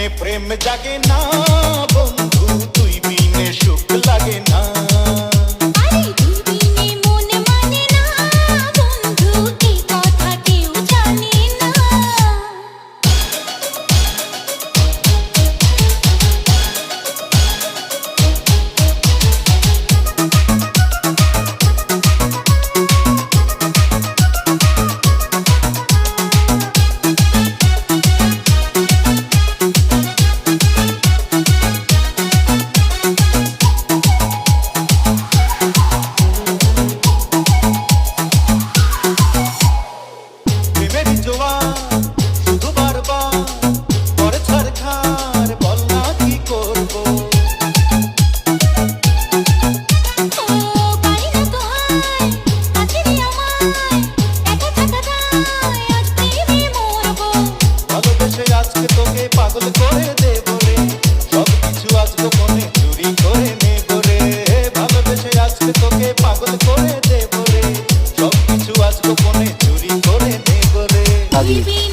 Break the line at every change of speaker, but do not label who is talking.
বিনে
প্রেম জাগে না বন্ধু তুই বিনে সুখ লাগে না। Baby.